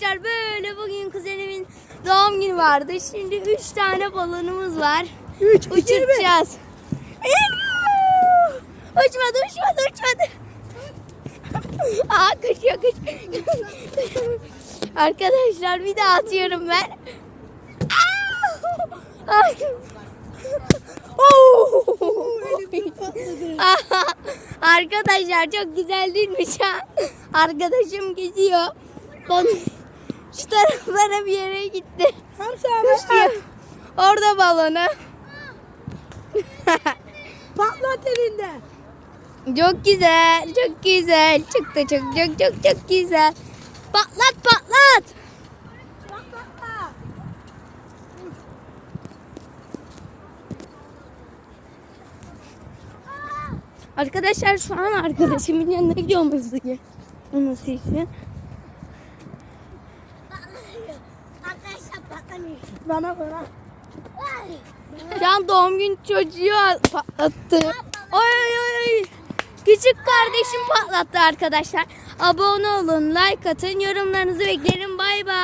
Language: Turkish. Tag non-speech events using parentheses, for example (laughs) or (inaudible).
Arkadaşlar böyle bugün kuzenimin doğum günü vardı. Şimdi 3 tane balonumuz var. 3, Uçuracağız. uçmadı uçmadı uçmadı. Aa kaçıyor kaçıyor. Arkadaşlar bir daha atıyorum ben. Ay. Oo. Arkadaşlar çok güzel değil mi şu an? Arkadaşım gidiyor. Bana şu taraflara bir yere gitti. Hamza abi. Orada balonu. (laughs) patlat elinde. çok güzel, çok güzel. Çıktı çok çok çok çok güzel. Patlat patlat. Patlatma. Arkadaşlar şu an arkadaşımın yanına gidiyorum hızlıca. Onu silsin. Arkadaşlar patlamıyor. Bana bana. Şu an doğum gün çocuğu patlattı. Oy oy oy. Küçük kardeşim patlattı arkadaşlar. Abone olun, like atın, yorumlarınızı beklerim. Bay bay.